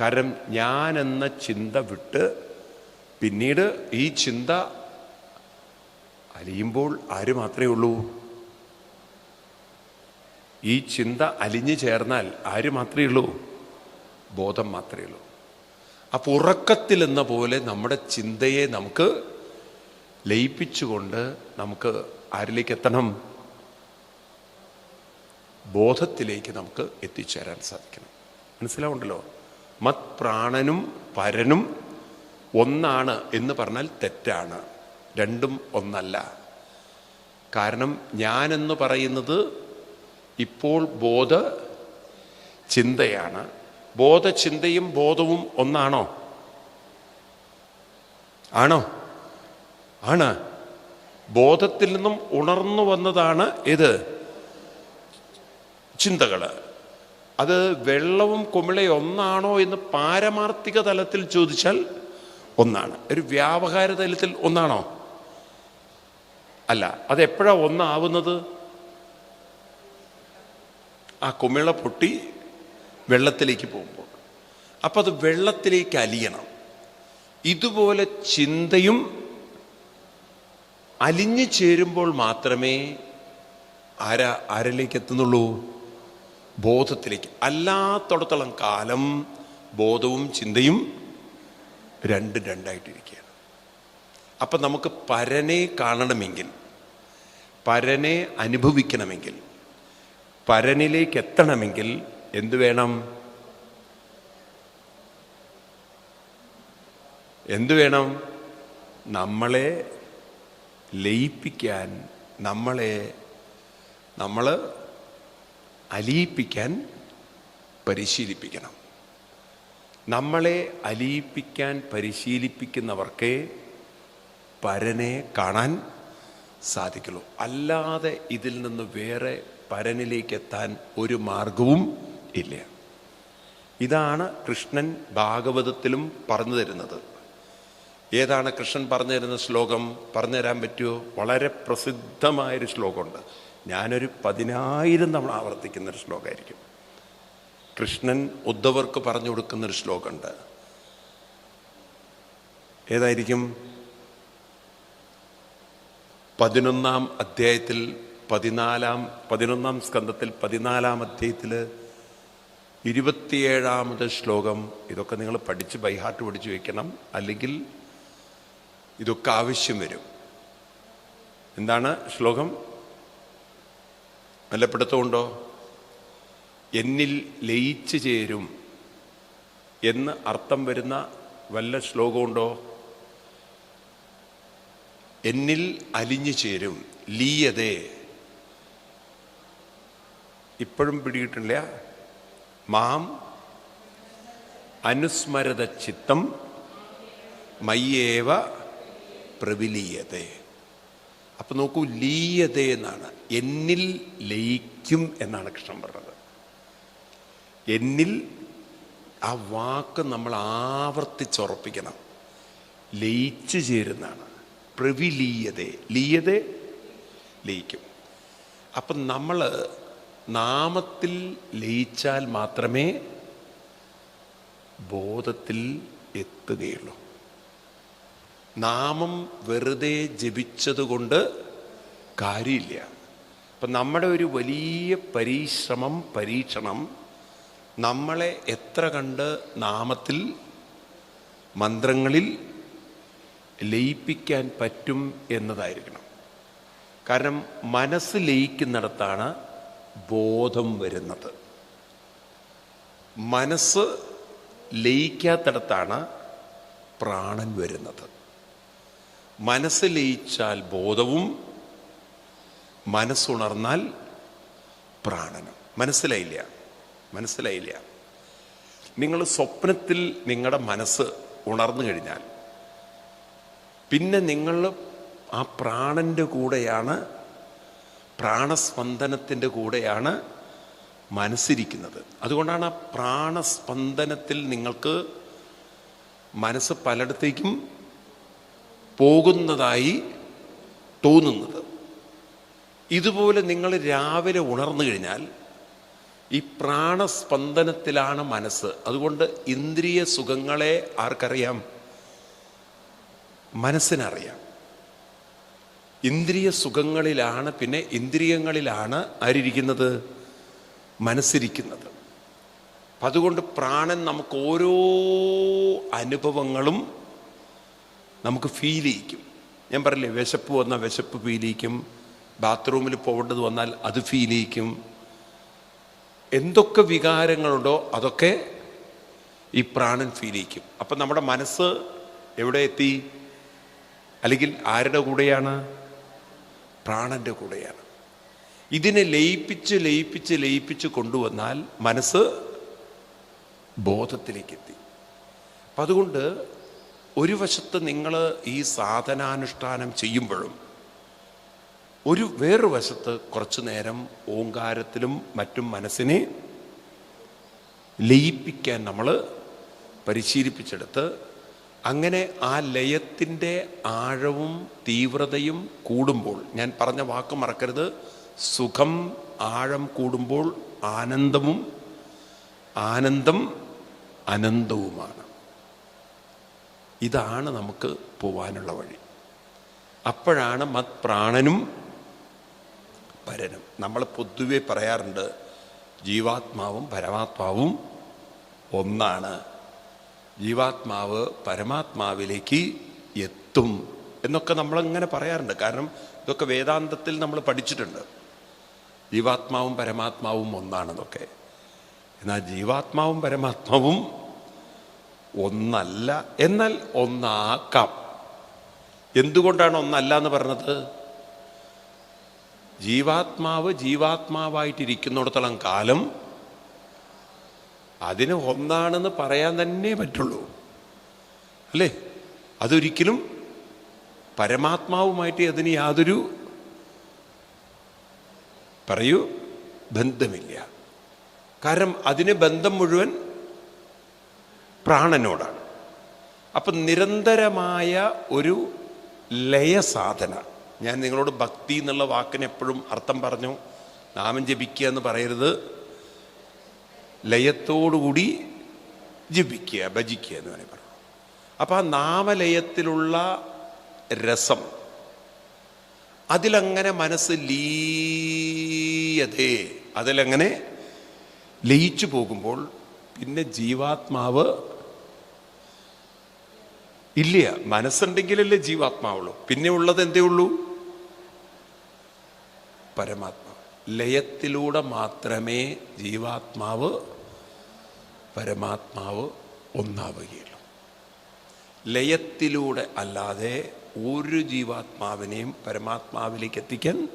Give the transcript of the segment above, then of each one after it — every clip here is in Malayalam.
കാരണം ഞാൻ എന്ന ചിന്ത വിട്ട് പിന്നീട് ഈ ചിന്ത അലിയുമ്പോൾ ആര് മാത്രമേ ഉള്ളൂ? ഈ ചിന്ത അലിഞ്ഞു ചേർന്നാൽ ആര് മാത്രമേ ഉള്ളൂ? ബോധം മാത്രമേ ഉള്ളൂ. അപ്പൊ ഉറക്കത്തിൽ എന്ന പോലെ നമ്മുടെ ചിന്തയെ നമുക്ക് ലയിപ്പിച്ചുകൊണ്ട് നമുക്ക് ആരിലേക്ക് എത്തണം? ബോധത്തിലേക്ക് നമുക്ക് എത്തിച്ചേരാൻ സാധിക്കണം. മനസ്സിലാവുണ്ടല്ലോ മത് പ്രാണനും പരനും ഒന്നാണ് എന്ന് പറഞ്ഞാൽ തെറ്റാണ്. രണ്ടും ഒന്നല്ല. കാരണം ഞാനെന്ന് പറയുന്നത് ഇപ്പോൾ ബോധ ചിന്തയാണ്. ബോധചിന്തയും ബോധവും ഒന്നാണോ? ആണോ? ആണ്. ബോധത്തിൽ നിന്നും ഉണർന്നു വന്നതാണ് ഇത്. ചിന്തകൾ. അത് വെള്ളവും കുമിളയും ഒന്നാണോ എന്ന് പാരമാർത്ഥിക തലത്തിൽ ചോദിച്ചാൽ ഒന്നാണ്. ഒരു വ്യാവഹാര തലത്തിൽ ഒന്നാണോ? അല്ല അത് എപ്പോഴാ ഒന്നാവുന്നത്? ആ കുമിള പൊട്ടി വെള്ളത്തിലേക്ക് പോകുമ്പോൾ. അപ്പം അത് വെള്ളത്തിലേക്ക് അലിയണം. ഇതുപോലെ ചിന്തയും അലിഞ്ഞു ചേരുമ്പോൾ മാത്രമേ ആരാ ആരിലേക്ക് എത്തുന്നുള്ളൂ? ബോധത്തിലേക്ക്. അല്ലാത്തടത്തോളം കാലം ബോധവും ചിന്തയും രണ്ടും രണ്ടായിട്ടിരിക്കുകയാണ്. അപ്പം നമുക്ക് പരനെ കാണണമെങ്കിൽ പരനെ അനുഭവിക്കണമെങ്കിൽ പരനിലേക്ക് എത്തണമെങ്കിൽ എന്തു വേണം? എന്തു വേണം? നമ്മളെ ലയിപ്പിക്കാൻ നമ്മളെ നമ്മൾ അലിയിപ്പിക്കാൻ പരിശീലിപ്പിക്കണം. നമ്മളെ അലിയിപ്പിക്കാൻ പരിശീലിപ്പിക്കുന്നവർക്കേ പരനെ കാണാൻ സാധിക്കുള്ളൂ. അല്ലാതെ ഇതിൽ നിന്ന് വേറെ പരനിലേക്ക് എത്താൻ ഒരു മാർഗവും ഇല്ല. ഇതാണ് കൃഷ്ണൻ ഭാഗവതത്തിലും പറഞ്ഞു തരുന്നത്. ഏതാണ് കൃഷ്ണൻ പറഞ്ഞു തരുന്ന ശ്ലോകം? പറഞ്ഞു തരാൻ പറ്റുമോ വളരെ പ്രസിദ്ധമായൊരു ശ്ലോകമുണ്ട്. ഞാനൊരു പതിനായിരം തവണ ആവർത്തിക്കുന്ന ഒരു ശ്ലോകമായിരിക്കും. കൃഷ്ണൻ ഉദ്ധവർക്ക് പറഞ്ഞു കൊടുക്കുന്ന ഒരു ശ്ലോകമുണ്ട്. ഏതായിരിക്കും? പതിനൊന്നാം അധ്യായത്തിൽ പതിനാലാം പതിനൊന്നാം സ്കന്ധത്തിൽ പതിനാലാം അധ്യായത്തിൽ ഇരുപത്തിയേഴാമത് ശ്ലോകം. ഇതൊക്കെ നിങ്ങൾ പഠിച്ച് ബൈഹാർട്ട് പഠിച്ചു വയ്ക്കണം അല്ലെങ്കിൽ ഇതൊക്കെ ആവശ്യം വരും. എന്താണ് ശ്ലോകം? വല്ലപ്പെടുത്തമുണ്ടോ എന്നിൽ ലയിച്ചു ചേരും എന്ന് അർത്ഥം വരുന്ന വല്ല ശ്ലോകമുണ്ടോ? എന്നിൽ അലിഞ്ഞു ചേരും ലീയതേ. ഇപ്പോഴും പിടിയിട്ടില്ല മാം അനുസ്മരത ചിത്തം മയ്യേവ പ്രവിലീയതേ. അപ്പൊ നോക്കൂ ലീയത എന്നാണ്. എന്നിൽ ലയിക്കും എന്നാണ് കൃഷ്ണൻ പറഞ്ഞത്. എന്നിൽ ആ വാക്ക് നമ്മൾ ആവർത്തിച്ചുറപ്പിക്കണം. ലയിച്ചു ചേരുന്നതാണ്. പ്രവിലീയതേ. ലീയതേ ലയിക്കും. അപ്പം നമ്മൾ നാമത്തിൽ ലയിച്ചാൽ മാത്രമേ ബോധത്തിൽ എത്തുകയുള്ളൂ. നാമം വെറുതെ ജപിച്ചതുകൊണ്ട് കാര്യമില്ല. അപ്പം നമ്മുടെ ഒരു വലിയ പരിശ്രമം പരീക്ഷണം നമ്മളെ എത്ര കണ്ട് നാമത്തിൽ മന്ത്രങ്ങളിൽ ലയിപ്പിക്കാൻ പറ്റും എന്നതായിരിക്കണം. കാരണം മനസ്സ് ലയിക്കുന്നിടത്താണ് ബോധം വരുന്നത്. മനസ്സ് ലയിക്കാത്തിടത്താണ് പ്രാണൻ വരുന്നത്. മനസ്സ് ലയിച്ചാൽ ബോധവും മനസ്സുണർന്നാൽ പ്രാണനും. മനസ്സിലായില്ല? മനസ്സിലായില്ല. നിങ്ങൾ സ്വപ്നത്തിൽ നിങ്ങളുടെ മനസ്സ് ഉണർന്നു കഴിഞ്ഞാൽ പിന്നെ നിങ്ങൾ ആ പ്രാണന്റെ കൂടെയാണ് പ്രാണസ്പന്ദനത്തിന്റെ കൂടെയാണ് മനസ്സിരിക്കുന്നത്. അതുകൊണ്ടാണ് ആ പ്രാണസ്പന്ദനത്തിൽ നിങ്ങൾക്ക് മനസ്സ് പലയിടത്തേക്കും പോകുന്നതായി തോന്നുന്നത്. ഇതുപോലെ നിങ്ങൾ രാവിലെ ഉണർന്നു കഴിഞ്ഞാൽ ഈ പ്രാണസ്പന്ദനത്തിലാണ് മനസ്സ്. അതുകൊണ്ട് ഇന്ദ്രിയ സുഖങ്ങളെ ആർക്കറിയാം? മനസ്സിനറിയാം. ഇന്ദ്രിയ സുഖങ്ങളിലാണ് പിന്നെ ഇന്ദ്രിയങ്ങളിലാണ് ആരിയിരിക്കുന്നത് മനസ്സിരിക്കുന്നത്. അപ്പം അതുകൊണ്ട് പ്രാണൻ നമുക്ക് ഓരോ അനുഭവങ്ങളും നമുക്ക് ഫീൽ ചെയ്യിക്കും. ഞാൻ പറയില്ലേ വിശപ്പ് വന്നാൽ വിശപ്പ് ഫീൽ ചെയ്യിക്കും. ബാത്റൂമിൽ പോകേണ്ടത് വന്നാൽ അത് ഫീൽ ചെയ്യിക്കും. എന്തൊക്കെ വികാരങ്ങളുണ്ടോ അതൊക്കെ ഈ പ്രാണൻ ഫീൽ ചെയ്യിക്കും. അപ്പം നമ്മുടെ മനസ്സ് എവിടെ എത്തി? അല്ലെങ്കിൽ ആരുടെ കൂടെയാണ്? പ്രാണന്റെ കൂടെയാണ്. ഇതിനെ ലയിപ്പിച്ച് ലയിപ്പിച്ച് ലയിപ്പിച്ച് കൊണ്ടുവന്നാൽ മനസ്സ് ബോധത്തിലേക്കെത്തി അപ്പം അതുകൊണ്ട് ഒരു വശത്ത് നിങ്ങൾ ഈ സാധനാനുഷ്ഠാനം ചെയ്യുമ്പോഴും ഒരു വേറൊരു വശത്ത് കുറച്ചു നേരം ഓങ്കാരത്തിലും മറ്റും മനസ്സിനെ ലയിപ്പിക്കാൻ നമ്മൾ പരിശീലിപ്പിച്ചെടുത്ത് അങ്ങനെ ആ ലയത്തിന്റെ ആഴവും തീവ്രതയും കൂടുമ്പോൾ ഞാൻ പറഞ്ഞ വാക്ക് മറക്കരുത് സുഖം ആഴം കൂടുമ്പോൾ ആനന്ദവും ആനന്ദം അനന്തവുമാണ്. ഇതാണ് നമുക്ക് പോവാനുള്ള വഴി. അപ്പോഴാണ് മത് പ്രാണനും പരനും. നമ്മൾ പൊതുവെ പറയാറുണ്ട് ജീവാത്മാവും പരമാത്മാവും ഒന്നാണ്. ജീവാത്മാവ് പരമാത്മാവിലേക്ക് എത്തും എന്നൊക്കെ നമ്മളങ്ങനെ പറയാറുണ്ട്. കാരണം ഇതൊക്കെ വേദാന്തത്തിൽ നമ്മൾ പഠിച്ചിട്ടുണ്ട്. ജീവാത്മാവും പരമാത്മാവും ഒന്നാണെന്നൊക്കെ. എന്നാൽ ജീവാത്മാവും പരമാത്മാവും ഒന്നല്ല. എന്നാൽ ഒന്നാക്കാം എന്തുകൊണ്ടാണ് ഒന്നല്ല എന്ന് പറഞ്ഞത്? ജീവാത്മാവ് ജീവാത്മാവായിട്ടിരിക്കുന്നിടത്തോളം കാലം അതിന് ഒന്നാണെന്ന് പറയാൻ തന്നെ പറ്റുള്ളൂ. അല്ലേ? അതൊരിക്കലും പരമാത്മാവുമായിട്ട് അതിന് യാതൊരു പറയൂ ബന്ധമില്ല. കാരണം അതിന് ബന്ധം മുഴുവൻ പ്രാണനോടാണ്. അപ്പം നിരന്തരമായ ഒരു ലയസാധന ഞാൻ നിങ്ങളോട് ഭക്തി എന്നുള്ള വാക്കിന് എപ്പോഴും അർത്ഥം പറഞ്ഞു. നാമം ജപിക്കുക എന്ന് പറയരുത്. ലയത്തോടുകൂടി ജപിക്കുക ഭജിക്കുക എന്ന് വേണമെങ്കിൽ പറഞ്ഞു അപ്പോൾ ആ നാമലയത്തിലുള്ള രസം അതിലങ്ങനെ മനസ്സ് ലീയതേ അതിലങ്ങനെ ലയിച്ചു പോകുമ്പോൾ പിന്നെ ജീവാത്മാവ് ഇല്ല മനസ്സുണ്ടെങ്കിലല്ലേ ജീവാത്മാവുള്ളൂ. പിന്നെ ഉള്ളത് എന്തേ ഉള്ളൂ? പരമാത്മാവ് ലയത്തിലൂടെ മാത്രമേ ജീവാത്മാവ് പരമാത്മാവ് ഒന്നാവുകയുള്ളൂ. ലയത്തിലൂടെ അല്ലാതെ ഒരു ജീവാത്മാവിനെയും പരമാത്മാവിലേക്ക് എത്തിക്കാൻ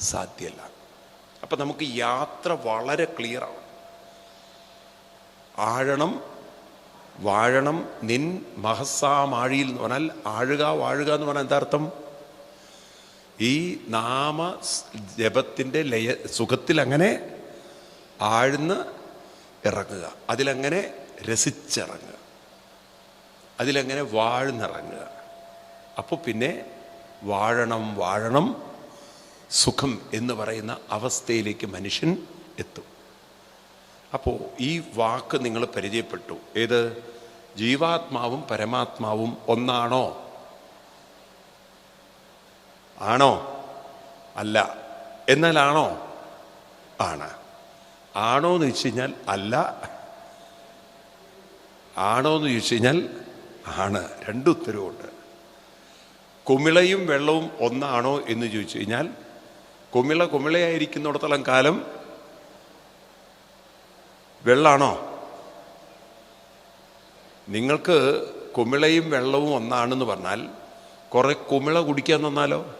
സാധ്യമല്ല അപ്പം നമുക്ക് യാത്ര വളരെ ക്ലിയറാണ് ആഴണം വാഴണം നിൻ മഹസ്സാമാഴിയിൽ എന്ന് പറഞ്ഞാൽ ആഴുക വാഴുക എന്ന് പറഞ്ഞാൽ എന്താ അർത്ഥം? ഈ നാമ ജപത്തിന്റെ ലയ സുഖത്തിൽ അങ്ങനെ ആഴ്ന്ന് ഇറങ്ങുക. അതിലങ്ങനെ രസിച്ചിറങ്ങുക. അതിലങ്ങനെ വാഴ്ന്നിറങ്ങുക. അപ്പോൾ പിന്നെ വാഴണം വാഴണം സുഖം എന്ന് പറയുന്ന അവസ്ഥയിലേക്ക് മനുഷ്യൻ എത്തും. അപ്പോൾ ഈ വാക്ക് നിങ്ങൾ പരിചയപ്പെട്ടു. ഏത്? ജീവാത്മാവും പരമാത്മാവും ഒന്നാണോ? ആണോ? അല്ല. എന്നാലാണോ ആണ്? ആണോ. എന്ന് ചോദിച്ചു കഴിഞ്ഞാൽ അല്ല. ആണോ എന്ന് ചോദിച്ചു കഴിഞ്ഞാൽ ആണ്. രണ്ട് ഉത്തരവുണ്ട് കുമിളയും വെള്ളവും ഒന്നാണോ എന്ന് ചോദിച്ചു കഴിഞ്ഞാൽ കുമിള കുമിളയായിരിക്കുന്നിടത്തോളം കാലം വെള്ളാണോ? നിങ്ങൾക്ക് കുമിളയും വെള്ളവും ഒന്നാണെന്ന് പറഞ്ഞാൽ കുറേ കുമിള കുടിക്കാൻ തന്നാലോ?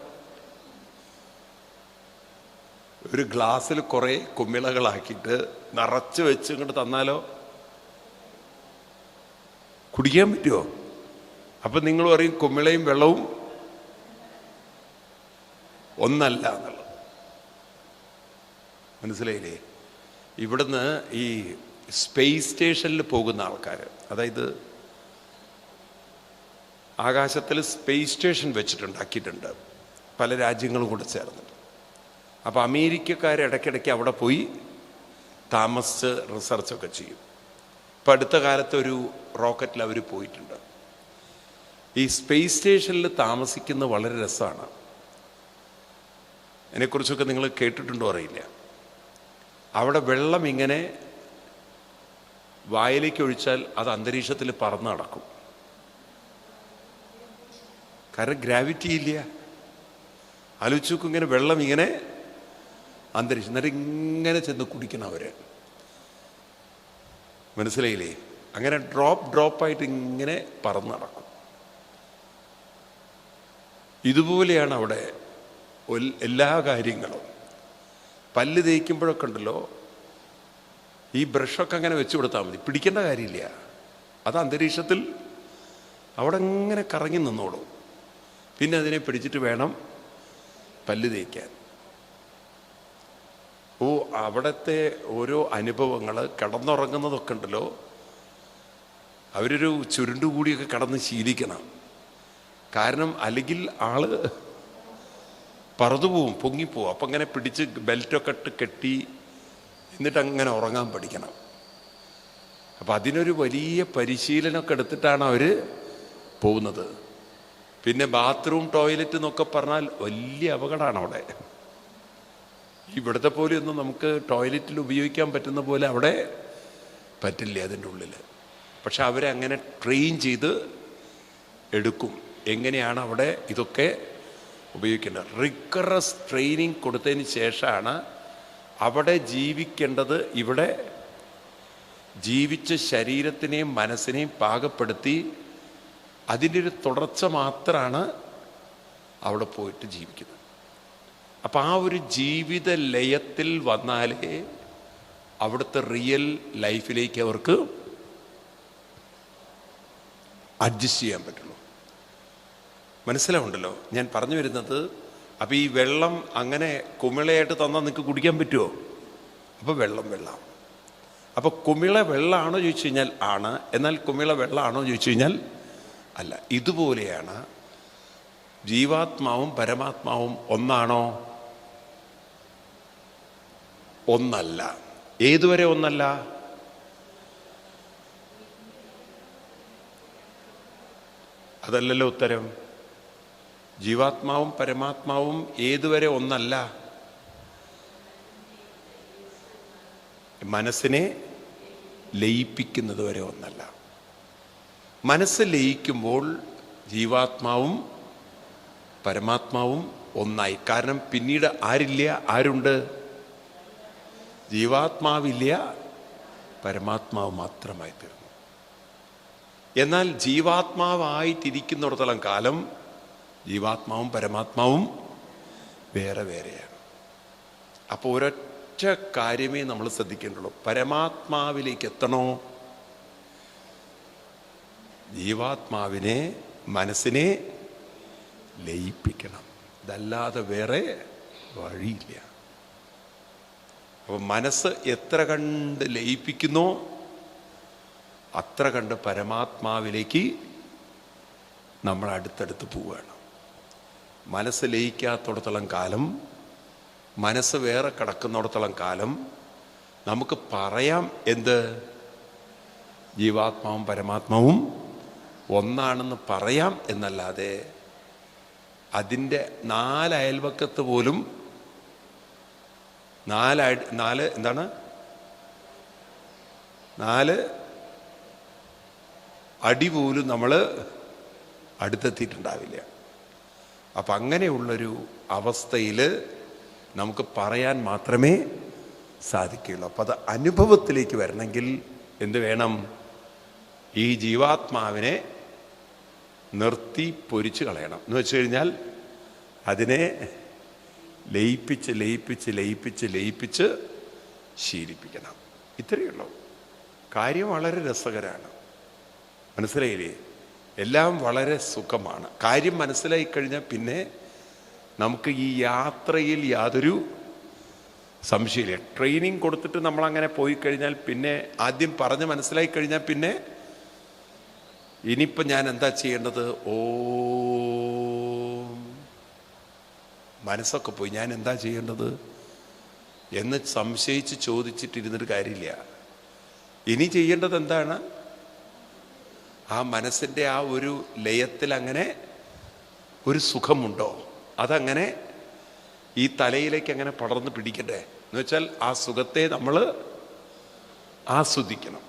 ഒരു ഗ്ലാസ്സിൽ കുറേ കുമിളകളാക്കിയിട്ട് നിറച്ച് വെച്ച് ഇങ്ങോട്ട് തന്നാലോ? കുടിക്കാൻ പറ്റുമോ അപ്പൊ നിങ്ങൾ പറയും കുമിളയും വെള്ളവും ഒന്നല്ല എന്നുള്ളത്. മനസ്സിലായില്ലേ? ഇവിടുന്ന് ഈ സ്പേസ് സ്റ്റേഷനിൽ പോകുന്ന ആൾക്കാർ അതായത് ആകാശത്തിൽ സ്പേസ് സ്റ്റേഷൻ വെച്ചിട്ടുണ്ടാക്കിയിട്ടുണ്ട് പല രാജ്യങ്ങളും കൂടെ ചേർന്നിട്ട്. അപ്പോൾ അമേരിക്കക്കാർ ഇടയ്ക്കിടയ്ക്ക് അവിടെ പോയി താമസിച്ച് റിസർച്ചൊക്കെ ചെയ്യും. ഇപ്പം അടുത്ത കാലത്ത് ഒരു റോക്കറ്റിൽ അവർ പോയിട്ടുണ്ട്. ഈ സ്പേസ് സ്റ്റേഷനിൽ താമസിക്കുന്നത് വളരെ രസമാണ്. അതിനെക്കുറിച്ചൊക്കെ നിങ്ങൾ കേട്ടിട്ടുണ്ടോ അറിയില്ല. അവിടെ വെള്ളം ഇങ്ങനെ വായിലേക്ക് ഒഴിച്ചാൽ അത് അന്തരീക്ഷത്തിൽ പറന്ന് നടക്കും. കാരണം ഗ്രാവിറ്റി ഇല്ല. ആലോചിച്ചു ഇങ്ങനെ വെള്ളം ഇങ്ങനെ അന്തരീക്ഷം എന്നിട്ട് ഇങ്ങനെ ചെന്ന് കുടിക്കണം അവർ മനസ്സിലായില്ലേ? അങ്ങനെ ഡ്രോപ്പ് ഡ്രോപ്പായിട്ട് ഇങ്ങനെ പറന്ന് നടക്കും. ഇതുപോലെയാണ് അവിടെ എല്ലാ കാര്യങ്ങളും. പല്ല് തേക്കുമ്പോഴൊക്കെ ഉണ്ടല്ലോ ഈ ബ്രഷൊക്കെ അങ്ങനെ വെച്ച് കൊടുത്താൽ മതി. പിടിക്കേണ്ട കാര്യമില്ല. അത് അന്തരീക്ഷത്തിൽ അവിടെ അങ്ങനെ കറങ്ങി നിന്നോളൂ. പിന്നെ അതിനെ പിടിച്ചിട്ട് വേണം പല്ല് തേക്കാൻ. ഓ അവിടുത്തെ ഓരോ അനുഭവങ്ങൾ കിടന്നുറങ്ങുന്നതൊക്കെ ഉണ്ടല്ലോ. അവരൊരു ചുരുണ്ടുകൂടിയൊക്കെ കടന്ന് ശീലിക്കണം. കാരണം അല്ലെങ്കിൽ ആൾ പറതുപോവും പൊങ്ങിപ്പോവും. അപ്പം അങ്ങനെ പിടിച്ച് ബെൽറ്റൊക്കെ ഇട്ട് കെട്ടി എന്നിട്ട് അങ്ങനെ ഉറങ്ങാൻ പഠിക്കണം. അപ്പം അതിനൊരു വലിയ പരിശീലനമൊക്കെ എടുത്തിട്ടാണ് അവർ പോകുന്നത്. പിന്നെ ബാത്റൂം ടോയ്ലറ്റ് എന്നൊക്കെ പറഞ്ഞാൽ വലിയ അപകടമാണ് അവിടെ. ഇവിടുത്തെ പോലെ ഒന്നും നമുക്ക് ടോയ്ലറ്റിൽ ഉപയോഗിക്കാൻ പറ്റുന്ന പോലെ അവിടെ പറ്റില്ല അതിന്റെ ഉള്ളിൽ പക്ഷെ അവരെ അങ്ങനെ ട്രെയിൻ ചെയ്ത് എടുക്കും. എങ്ങനെയാണ് അവിടെ ഇതൊക്കെ ഉപയോഗിക്കേണ്ടത് റിക്കറസ് ട്രെയിനിങ് കൊടുത്തതിന് ശേഷമാണ് അവിടെ ജീവിക്കേണ്ടത് ഇവിടെ ജീവിച്ച ശരീരത്തിനെയും മനസ്സിനെയും പാകപ്പെടുത്തി അതിന്റെ ഒരു തുടർച്ച മാത്രമാണ് അവിടെ പോയിട്ട് ജീവിക്കുന്നത്. അപ്പം ആ ഒരു ജീവിത ലയത്തിൽ വന്നാലേ അവിടുത്തെ റിയൽ ലൈഫിലേക്ക് അവർക്ക് അഡ്ജസ്റ്റ് ചെയ്യാൻ പറ്റുള്ളൂ മനസ്സിലാവുണ്ടല്ലോ. ഞാൻ പറഞ്ഞു വരുന്നത് അപ്പം ഈ വെള്ളം അങ്ങനെ കുമിളയായിട്ട് തന്നാൽ നിങ്ങൾക്ക് കുടിക്കാൻ പറ്റുമോ അപ്പോൾ വെള്ളം വെള്ളം. അപ്പോൾ കുമിള വെള്ളമാണോ ചോദിച്ചു കഴിഞ്ഞാൽ ആണ്. എന്നാൽ കുമിള വെള്ളമാണോ ചോദിച്ചു കഴിഞ്ഞാൽ അല്ല. ഇതുപോലെയാണ് ജീവാത്മാവും പരമാത്മാവും ഒന്നാണോ? ഒന്നല്ല. ഏതുവരെ ഒന്നല്ല? അതല്ലല്ലോ ഉത്തരം. ജീവാത്മാവും പരമാത്മാവും ഏതുവരെ ഒന്നല്ല. മനസ്സിനെ ലയിപ്പിക്കുന്നത് വരെ ഒന്നല്ല. മനസ്സ് ലയിക്കുമ്പോൾ ജീവാത്മാവും പരമാത്മാവും ഒന്നായി. കാരണം പിന്നീട് ആരില്ല? ആരുണ്ട്? ജീവാത്മാവില്ല പരമാത്മാവ് മാത്രമായി തീർന്നു എന്നാൽ ജീവാത്മാവായിട്ടിരിക്കുന്നിടത്തോളം കാലം ജീവാത്മാവും പരമാത്മാവും വേറെ വേറെയാണ്. അപ്പോൾ ഒരൊറ്റ കാര്യമേ നമ്മൾ ശ്രദ്ധിക്കേണ്ടുള്ളൂ. പരമാത്മാവിലേക്ക് എത്തണോ? ജീവാത്മാവിനെ മനസ്സിനെ ലയിപ്പിക്കണം. ഇതല്ലാതെ വേറെ വഴിയില്ല. അപ്പോൾ മനസ്സ് എത്ര കണ്ട് ലയിപ്പിക്കുന്നോ അത്ര കണ്ട് പരമാത്മാവിലേക്ക് നമ്മൾ അടുത്തടുത്ത് പോവുകയാണ്. മനസ്സ് ലയിക്കാത്തടത്തോളം കാലം മനസ്സ് വേറെ കിടക്കുന്നിടത്തോളം കാലം നമുക്ക് പറയാം എന്ത്? ജീവാത്മാവും പരമാത്മാവും ഒന്നാണെന്ന് പറയാം എന്നല്ലാതെ അതിന്റെ നാല് അയൽവക്കത്ത് പോലും നാല് നാല് എന്താണ്? നാല് അടി പോലും നമ്മൾ അടുത്തെത്തിയിട്ടുണ്ടാവില്ല. അപ്പം അങ്ങനെയുള്ളൊരു അവസ്ഥയിൽ നമുക്ക് പറയാൻ മാത്രമേ സാധിക്കുകയുള്ളൂ. അപ്പം അത് അനുഭവത്തിലേക്ക് വരണമെങ്കിൽ എന്ത് വേണം? ഈ ജീവാത്മാവിനെ നിർത്തി പൊരിച്ചു കളയണം. എന്ന് വെച്ച് കഴിഞ്ഞാൽ അതിനെ ലയിപ്പിച്ച് ലയിപ്പിച്ച് ലയിപ്പിച്ച് ലയിപ്പിച്ച് ശീലിപ്പിക്കണം. ഇത്രയേ ഉള്ളൂ. കാര്യം വളരെ രസകരമാണ് മനസ്സിലായില്ലേ? എല്ലാം വളരെ സുഖമാണ്. കാര്യം മനസ്സിലായി കഴിഞ്ഞാൽ പിന്നെ നമുക്ക് ഈ യാത്രയിൽ യാതൊരു സംശയമില്ല. ട്രെയിനിങ് കൊടുത്തിട്ട് നമ്മൾ അങ്ങനെ പോയി കഴിഞ്ഞാൽ പിന്നെ ആദ്യം പറഞ്ഞ് മനസ്സിലായി കഴിഞ്ഞാൽ പിന്നെ ഇനിയിപ്പം ഞാൻ എന്താ ചെയ്യേണ്ടത്? ഓ. മനസ്സൊക്കെ പോയി. ഞാൻ എന്താ ചെയ്യേണ്ടത്? എന്ന് സംശയിച്ച് ചോദിച്ചിട്ടിരുന്നൊരു കാര്യമില്ല. ഇനി ചെയ്യേണ്ടത് എന്താണ്? ആ മനസ്സിന്റെ ആ ഒരു ലയത്തിൽ അങ്ങനെ ഒരു സുഖമുണ്ടോ? അതങ്ങനെ ഈ തലയിലേക്ക് അങ്ങനെ പടർന്ന് പിടിക്കട്ടെ എന്ന് വെച്ചാൽ ആ സുഖത്തെ നമ്മൾ ആസ്വദിക്കണം.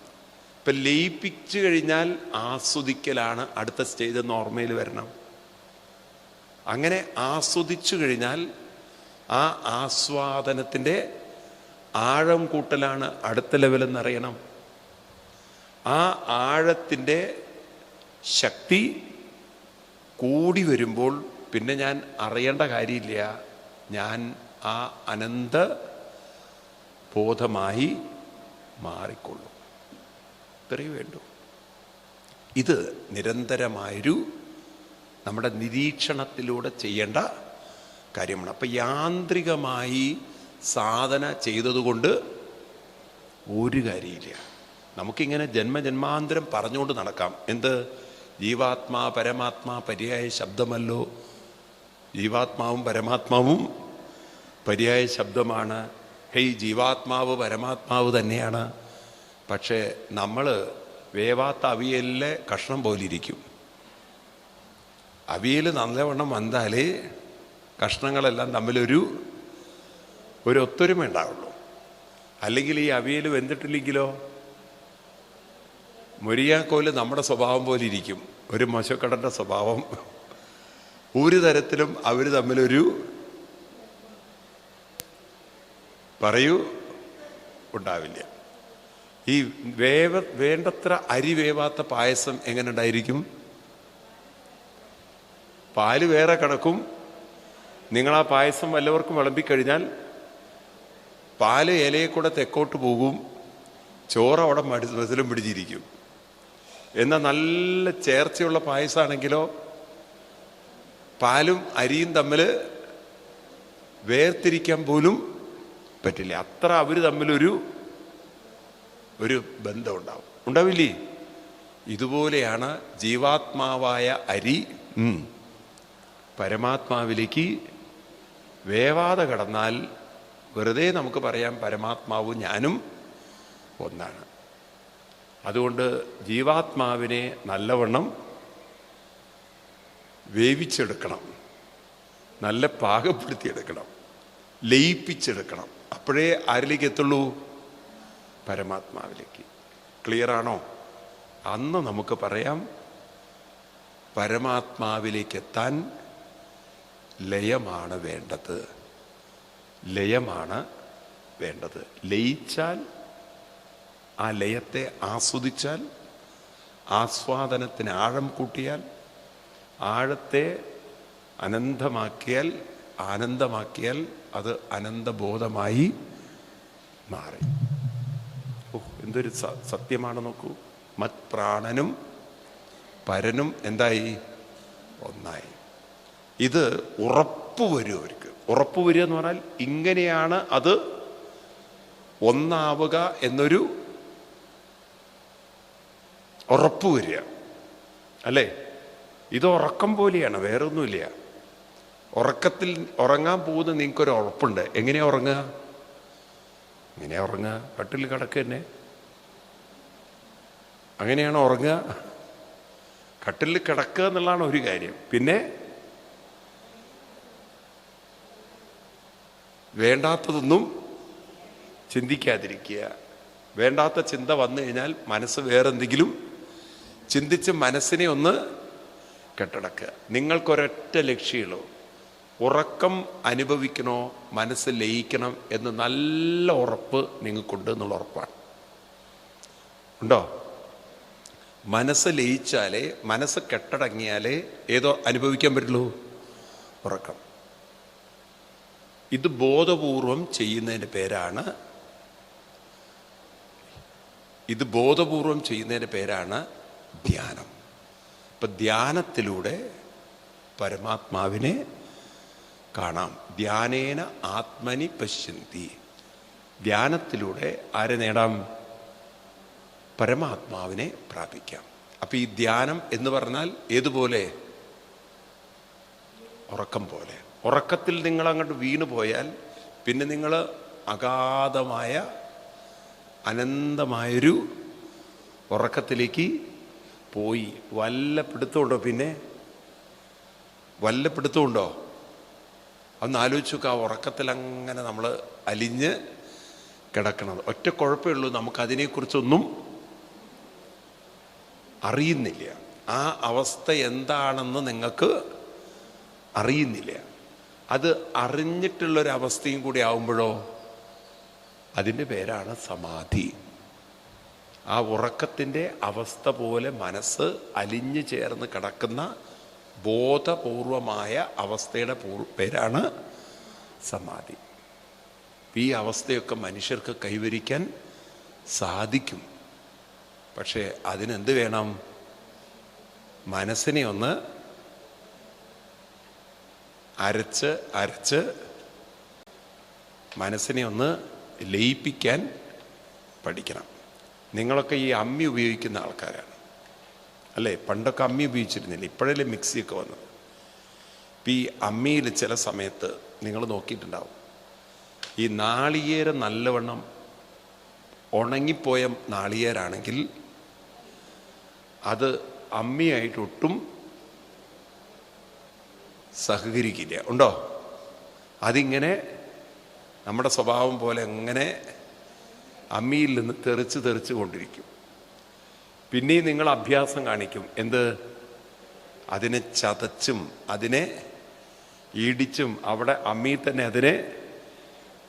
ഇപ്പം ലയിപ്പിച്ചു കഴിഞ്ഞാൽ ആസ്വദിക്കലാണ് അടുത്ത സ്റ്റേജ് എന്ന് ഓർമ്മയിൽ വരണം. അങ്ങനെ ആസ്വദിച്ചു കഴിഞ്ഞാൽ ആ ആസ്വാദനത്തിന്റെ ആഴം കൂട്ടലാണ് അടുത്ത ലെവലെന്നറിയണം ആ ആഴത്തിന്റെ ശക്തി കൂടി വരുമ്പോൾ പിന്നെ ഞാൻ അറിയേണ്ട കാര്യമില്ല. ഞാൻ ആ അനന്ത ബോധമായി മാറിക്കൊള്ളും. ഇത്രയേ വേണ്ടു. ഇത് നിരന്തരമായൊരു നമ്മുടെ നിരീക്ഷണത്തിലൂടെ ചെയ്യേണ്ട കാര്യമാണ്. അപ്പം യാന്ത്രികമായി സാധന ചെയ്തതുകൊണ്ട് ഒരു കാര്യമില്ല. നമുക്കിങ്ങനെ ജന്മജന്മാന്തരം പറഞ്ഞുകൊണ്ട് നടക്കാം. എന്ത്? ജീവാത്മാ പരമാത്മാ പര്യായ ശബ്ദമല്ലോ. ജീവാത്മാവും പരമാത്മാവും പര്യായ ശബ്ദമാണ്. ഹെയ് ജീവാത്മാവ് പരമാത്മാവ് തന്നെയാണ്. പക്ഷേ നമ്മൾ വേവാത്ത അവിയലിലെ കഷ്ണം പോലിരിക്കും. അവിയൽ നല്ലവണ്ണം വന്നാൽ കഷ്ണങ്ങളെല്ലാം തമ്മിലൊരു ഒരു ഒത്തൊരുമ ഉണ്ടാവുള്ളൂ അല്ലെങ്കിൽ ഈ അവിയൽ വെന്തിട്ടില്ലെങ്കിലോ? മുരിയാക്കോൽ നമ്മുടെ സ്വഭാവം പോലെ ഇരിക്കും. ഒരു മോശക്കടന്റെ സ്വഭാവം. ഒരു തരത്തിലും അവർ തമ്മിലൊരു പറയൂ ഉണ്ടാവില്ല. ഈ വേവ വേണ്ടത്ര അരി വേവാത്ത പായസം എങ്ങനെ ഉണ്ടായിരിക്കും? പാൽ വേറെ കിടക്കും നിങ്ങൾ ആ പായസം വല്ലവർക്കും വിളമ്പിക്കഴിഞ്ഞാൽ പാൽ ഇലയെ കൂടെ തെക്കോട്ട് പോകും. ചോറ് അവിടെ മടി പിടിച്ചിരിക്കും. എന്നാൽ നല്ല ചേർച്ചയുള്ള പായസമാണെങ്കിലോ പാലും അരിയും തമ്മിൽ വേർതിരിക്കാൻ പോലും പറ്റില്ല. അത്ര അവർ തമ്മിലൊരു ഒരു ബന്ധം ഉണ്ടാവും ഉണ്ടാവില്ലേ? ഇതുപോലെയാണ് ജീവാത്മാവായ അരി പരമാത്മാവിലേക്ക് വേവാതെ കടന്നാൽ വെറുതെ നമുക്ക് പറയാം പരമാത്മാവും ഞാനും ഒന്നാണ്. അതുകൊണ്ട് ജീവാത്മാവിനെ നല്ലവണ്ണം വേവിച്ചെടുക്കണം. നല്ല പാകപ്പെടുത്തിയെടുക്കണം. ലയിപ്പിച്ചെടുക്കണം. അപ്പോഴേ ആരിലേക്ക് എത്തുള്ളൂ? പരമാത്മാവിലേക്ക്. ക്ലിയർ ആണോ? അന്ന് നമുക്ക് പറയാം പരമാത്മാവിലേക്ക് എത്താൻ ലയമാണ് വേണ്ടത്. ലയമാണ് വേണ്ടത്. ലയിച്ചാൽ ആ ലയത്തെ ആസ്വദിച്ചാൽ ആസ്വാദനത്തിന് ആഴം കൂട്ടിയാൽ ആഴത്തെ അനന്തമാക്കിയാൽ ആനന്ദമാക്കിയാൽ അത് അനന്തബോധമായി മാറി. ഓ എന്തൊരു സത്യമാണ് നോക്കൂ. മത് പ്രാണനും പരനും എന്തായി? ഒന്നായി. ഇത് ഉറപ്പ് വരും അവർക്ക് ഉറപ്പ് വരിക എന്ന് പറഞ്ഞാൽ ഇങ്ങനെയാണ് അത് ഒന്നാവുക എന്നൊരു ഉറപ്പ് വരിക അല്ലേ? ഇത് ഉറക്കം പോലെയാണ് വേറെ ഒന്നുമില്ല ഉറക്കത്തിൽ ഉറങ്ങാൻ പോകുന്ന നിങ്ങൾക്കൊരു ഉറപ്പുണ്ട്. എങ്ങനെയാ ഉറങ്ങുക? എങ്ങനെയാ ഉറങ്ങുക? കട്ടിൽ കിടക്കുക തന്നെ. അങ്ങനെയാണ് ഉറങ്ങുക. കട്ടിൽ കിടക്കുക എന്നുള്ളതാണ് ഒരു കാര്യം. പിന്നെ വേണ്ടാത്തതൊന്നും ചിന്തിക്കാതിരിക്കുക. വേണ്ടാത്ത ചിന്ത വന്നു കഴിഞ്ഞാൽ മനസ്സ് വേറെന്തെങ്കിലും ചിന്തിച്ച് മനസ്സിനെ ഒന്ന് കെട്ടടക്കുക. നിങ്ങൾക്കൊരൊറ്റ ലക്ഷ്യമുള്ളൂ. ഉറക്കം അനുഭവിക്കണോ മനസ്സ് ലയിക്കണം എന്ന് നല്ല ഉറപ്പ് നിങ്ങൾക്കുണ്ട് എന്നുള്ള ഉറപ്പാണ്. ഉണ്ടോ? മനസ്സ് ലയിച്ചാലേ മനസ്സ് കെട്ടടങ്ങിയാലേ ഏതോ അനുഭവിക്കാൻ പറ്റുള്ളൂ? ഉറക്കം. ഇത് ബോധപൂർവം ചെയ്യുന്നതിന്റെ പേരാണ് ഇത് ബോധപൂർവം ചെയ്യുന്നതിന്റെ പേരാണ് ധ്യാനം. ഇപ്പം ധ്യാനത്തിലൂടെ പരമാത്മാവിനെ കാണാം. ധ്യാനേന ആത്മനി പശ്യന്തി. ധ്യാനത്തിലൂടെ ആരെ നേടാം? പരമാത്മാവിനെ പ്രാപിക്കാം. അപ്പം ഈ ധ്യാനം എന്ന് പറഞ്ഞാൽ ഏതുപോലെ? ഉറക്കം പോലെ. ഉറക്കത്തിൽ നിങ്ങൾ അങ്ങോട്ട് വീണു പോയാൽ പിന്നെ നിങ്ങൾ അഗാധമായ അനന്തമായൊരു ഉറക്കത്തിലേക്ക് പോയി. വല്ല പിടുത്തമുണ്ടോ പിന്നെ? വല്ല പിടുത്തമുണ്ടോ? ഒന്ന് ആലോചിച്ച് നോക്കുക ആ ഉറക്കത്തിൽ അങ്ങനെ നമ്മൾ അലിഞ്ഞ് കിടക്കണത്. ഒറ്റ കുഴപ്പമേ ഉള്ളൂ. നമുക്കതിനെക്കുറിച്ചൊന്നും അറിയുന്നില്ല. ആ അവസ്ഥ എന്താണെന്ന് നിങ്ങൾക്ക് അറിയുന്നില്ല. അത് അറിഞ്ഞിട്ടുള്ളൊരവസ്ഥയും കൂടി ആവുമ്പോഴോ? അതിന്റെ പേരാണ് സമാധി. ആ ഉറക്കത്തിന്റെ അവസ്ഥ പോലെ മനസ്സ് അലിഞ്ഞു ചേർന്ന് കിടക്കുന്ന ബോധപൂർവമായ അവസ്ഥയുടെ പേരാണ് സമാധി. ഈ അവസ്ഥയൊക്കെ മനുഷ്യർക്ക് കൈവരിക്കാൻ സാധിക്കും. പക്ഷേ അതിനെന്ത് വേണം? മനസ്സിനെ ഒന്ന് അരച്ച് അരച്ച് മനസ്സിനെ ഒന്ന് ലയിപ്പിക്കാൻ പഠിക്കണം. നിങ്ങളൊക്കെ ഈ അമ്മി ഉപയോഗിക്കുന്ന ആൾക്കാരാണ്. അല്ലേ? പണ്ടൊക്കെ അമ്മി ഉപയോഗിച്ചിരുന്നില്ല? ഇപ്പോഴല്ലേ മിക്സിയൊക്കെ വന്നത്. ഇപ്പം ഈ അമ്മിയിൽ ചില സമയത്ത് നിങ്ങൾ നോക്കിയിട്ടുണ്ടാവും. ഈ നാളികേര നല്ലവണ്ണം ഉണങ്ങിപ്പോയ നാളികേരാണെങ്കിൽ അത് അമ്മിയായിട്ട് ഒട്ടും സഹകരിക്കില്ല. ഉണ്ടോ? അതിങ്ങനെ നമ്മുടെ സ്വഭാവം പോലെ അങ്ങനെ അമ്മിയിൽ നിന്ന് തെറിച്ച് തെറിച്ച് കൊണ്ടിരിക്കും. പിന്നെയും നിങ്ങൾ അഭ്യാസം കാണിക്കും. എന്ത്? അതിനെ ചതച്ചും അതിനെ ഈടിച്ചും അവിടെ അമ്മിയിൽ തന്നെ അതിനെ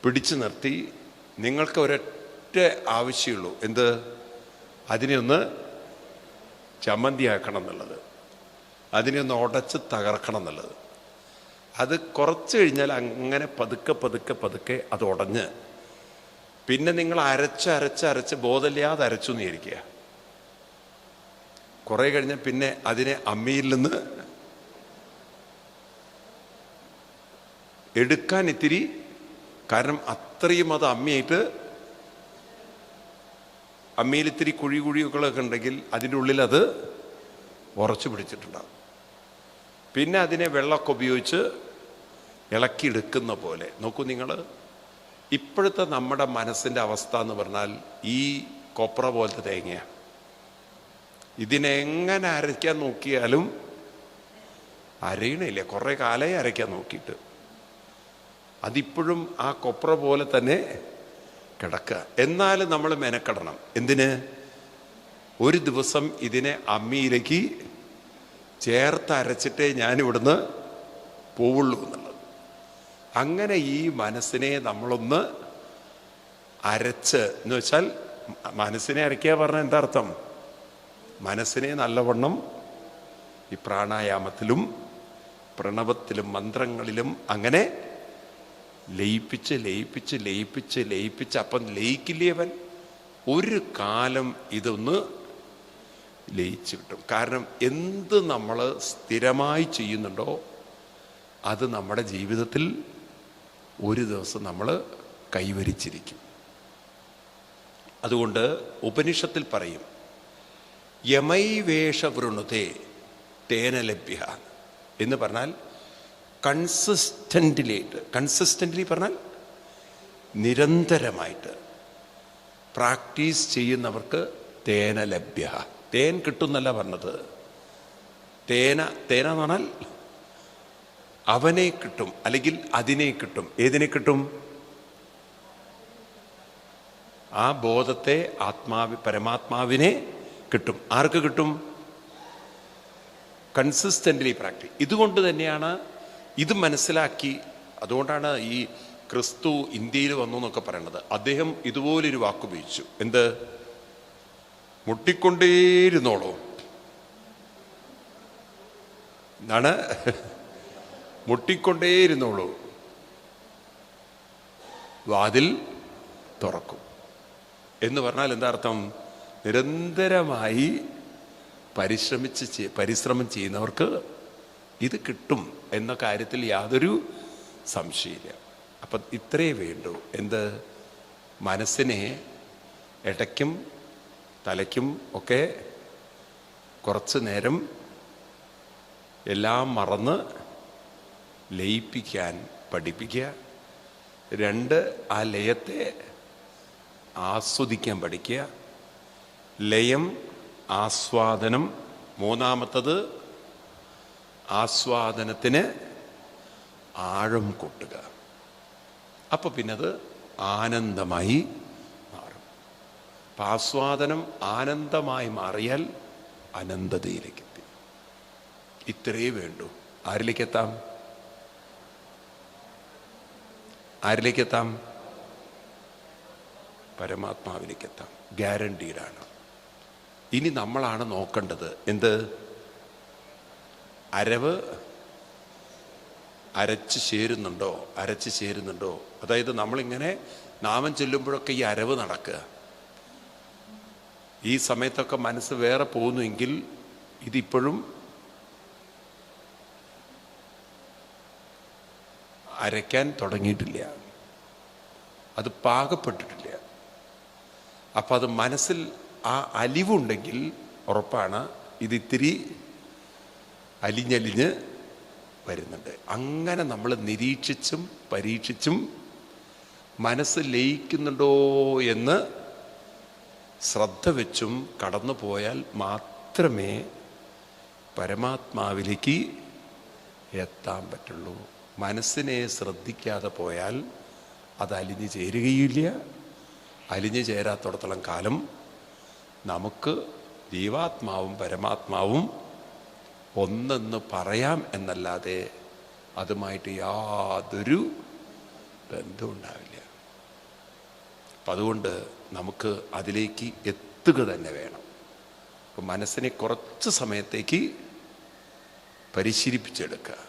പിടിച്ചു നിർത്തി. നിങ്ങൾക്ക് ഒരൊറ്റ ആവശ്യമുള്ളൂ. എന്ത്? അതിനെ ഒന്ന് ചമ്മന്തിയാക്കണം എന്നുള്ളത്. അതിനെ ഒന്ന് ഉടച്ച് തകർക്കണം എന്നുള്ളത്. അത് കുറച്ച് കഴിഞ്ഞാൽ അങ്ങനെ പതുക്കെ പതുക്കെ പതുക്കെ അത് ഉടഞ്ഞ് പിന്നെ നിങ്ങൾ അരച്ച് അരച്ച് അരച്ച് ബോധമില്ലാതെ അരച്ചു നീരിക്കുക കുറെ കഴിഞ്ഞ് പിന്നെ അതിനെ അമ്മിയിൽ നിന്ന് എടുക്കാൻ ഇത്തിരി കാരണം അത്രയും അത് അമ്മിയായിട്ട് അമ്മിയിൽ ഇത്തിരി കുഴി കുഴികളൊക്കെ ഉണ്ടെങ്കിൽ അതിന്റെ ഉള്ളിൽ അത് ഉറച്ചു പിടിച്ചിട്ടുണ്ടാകും പിന്നെ അതിനെ വെള്ളമൊക്കെ ഉപയോഗിച്ച് ഇളക്കിയെടുക്കുന്ന പോലെ. നോക്കൂ നിങ്ങൾ. ഇപ്പോഴത്തെ നമ്മുടെ മനസ്സിന്റെ അവസ്ഥ എന്ന് പറഞ്ഞാൽ ഈ കൊപ്ര പോലത്തെ തേങ്ങയാണ് ഇതിനെങ്ങനെ അരയ്ക്കാൻ നോക്കിയാലും അരയണില്ല കുറേ കാലമായി അരയ്ക്കാൻ നോക്കിയിട്ട്. അതിപ്പോഴും ആ കൊപ്ര പോലെ തന്നെ കിടക്കുക. എന്നാലും നമ്മൾ മെനക്കെടണം. എന്തിന്? ഒരു ദിവസം ഇതിനെ അമ്മിയിലേക്ക് ചേർത്ത് അരച്ചിട്ടേ ഞാനിവിടുന്ന് പോവുള്ളൂ എന്നുള്ളത് അങ്ങനെ ഈ മനസ്സിനെ നമ്മളൊന്ന് അരച്ച് എന്ന് വെച്ചാൽ മനസ്സിനെ അരയ്ക്കുക പറഞ്ഞാൽ എന്താ അർത്ഥം? മനസ്സിനെ നല്ലവണ്ണം ഈ പ്രാണായാമത്തിലും പ്രണവത്തിലും മന്ത്രങ്ങളിലും അങ്ങനെ ലയിപ്പിച്ച് ലയിപ്പിച്ച് ലയിപ്പിച്ച് ലയിപ്പിച്ച് അപ്പം ലയിക്കില്ലേ അവൻ ഒരു കാലം ഇതൊന്ന് ലയിച്ചു കിട്ടും. കാരണം എന്ത് നമ്മൾ സ്ഥിരമായി ചെയ്യുന്നുണ്ടോ അത് നമ്മുടെ ജീവിതത്തിൽ ഒരു ദിവസം നമ്മൾ കൈവരിച്ചിരിക്കും. അതുകൊണ്ട് ഉപനിഷത്തിൽ പറയും യമൈവേഷ വൃണുതേ തേന ലഭ്യ എന്ന് പറഞ്ഞാൽ കൺസിസ്റ്റന്റിലായിട്ട് കൺസിസ്റ്റന്റ്ലി പറഞ്ഞാൽ നിരന്തരമായിട്ട് പ്രാക്ടീസ് ചെയ്യുന്നവർക്ക് തേന ലഭ്യ തേൻ കിട്ടുന്നല്ല പറഞ്ഞത്. തേന തേന എന്ന് പറഞ്ഞാൽ അവനെ കിട്ടും അല്ലെങ്കിൽ അതിനെ കിട്ടും. ഏതിനെ കിട്ടും? ആ ബോധത്തെ ആത്മാവി പരമാത്മാവിനെ കിട്ടും. ആർക്ക് കിട്ടും? കൺസിസ്റ്റന്റ്ലി പ്രാക്ടീസ് ഇതുകൊണ്ട് തന്നെയാണ് ഇത് മനസ്സിലാക്കി അതുകൊണ്ടാണ് ഈ ക്രിസ്തു ഇന്ത്യയിൽ വന്നു എന്നൊക്കെ പറയണത്. അദ്ദേഹം ഇതുപോലൊരു വാക്കുപയോഗിച്ചു എന്ത്? മുട്ടിക്കൊണ്ടേയിരുന്നോളൂ. എന്താണ് മുട്ടിക്കൊണ്ടേയിരുന്നോളൂ. വാതിൽ തുറക്കും. എന്ന് പറഞ്ഞാൽ എന്താ അർത്ഥം? നിരന്തരമായി പരിശ്രമിച്ച് പരിശ്രമം ചെയ്യുന്നവർക്ക് ഇത് കിട്ടും എന്ന കാര്യത്തിൽ യാതൊരു സംശയമില്ല. അപ്പം ഇത്രയേ വേണ്ടൂ. എന്ത്? മനസ്സിനെ ഇടയ്ക്കും തലയ്ക്കും ഒക്കെ കുറച്ച് നേരം എല്ലാം മറന്ന് ലയിപ്പിക്കാൻ പഠിപ്പിക്കുക. രണ്ട് ആ ലയത്തെ ആസ്വദിക്കാൻ പഠിക്കുക. ലയം ആസ്വാദനം. മൂന്നാമത്തത് ആസ്വാദനത്തിന് ആഴം കൂട്ടുക. അപ്പോൾ പിന്നെ അത് ആനന്ദമായി മാറും. അപ്പം ആസ്വാദനം ആനന്ദമായി മാറിയാൽ അനന്തതയിലേക്ക് എത്തി. ഇത്രയേ വേണ്ടൂ. ആരിലേക്കെത്താം? ആരിലേക്കെത്താം? പരമാത്മാവിലേക്കെത്താം. ഗ്യാരണ്ടീഡാണ്. ഇനി നമ്മളാണ് നോക്കേണ്ടത് എന്ത്? അരവ് അരച്ച് ചേരുന്നുണ്ടോ? അരച്ച് ചേരുന്നുണ്ടോ? അതായത് നമ്മളിങ്ങനെ നാമം ചെല്ലുമ്പോഴൊക്കെ ഈ അരവ് നടക്കുക. ഈ സമയത്തൊക്കെ മനസ്സ് വേറെ പോകുന്നുവെങ്കിൽ ഇതിപ്പോഴും അരയ്ക്കാൻ തുടങ്ങിയിട്ടില്ല. അത് പാകപ്പെട്ടിട്ടില്ല. അപ്പം അത് മനസ്സിൽ ആ അലിവുണ്ടെങ്കിൽ ഉറപ്പാണ് ഇതിത്തിരി അലിഞ്ഞലിഞ്ഞ് വരുന്നുണ്ട്. അങ്ങനെ നമ്മൾ നിരീക്ഷിച്ചും പരീക്ഷിച്ചും മനസ്സ് ലയിക്കുന്നുണ്ടോ എന്ന് ശ്രദ്ധ വെച്ചും കടന്നു പോയാൽ മാത്രമേ പരമാത്മാവിലേക്ക് എത്താൻ പറ്റുള്ളൂ. മനസ്സിനെ ശ്രദ്ധിക്കാതെ പോയാൽ അത് അലിഞ്ഞു ചേരുകയില്ല. അലിഞ്ഞു ചേരാത്തോടത്തോളം കാലം നമുക്ക് ജീവാത്മാവും പരമാത്മാവും ഒന്നെന്ന് പറയാം എന്നല്ലാതെ അതുമായിട്ട് യാതൊരു ബന്ധവും ഉണ്ടാവില്ല. അപ്പം അതുകൊണ്ട് നമുക്ക് അതിലേക്ക് എത്തുക തന്നെ വേണം. അപ്പം മനസ്സിനെ കുറച്ച് സമയത്തേക്ക് പരിശീലിപ്പിച്ചെടുക്കുക.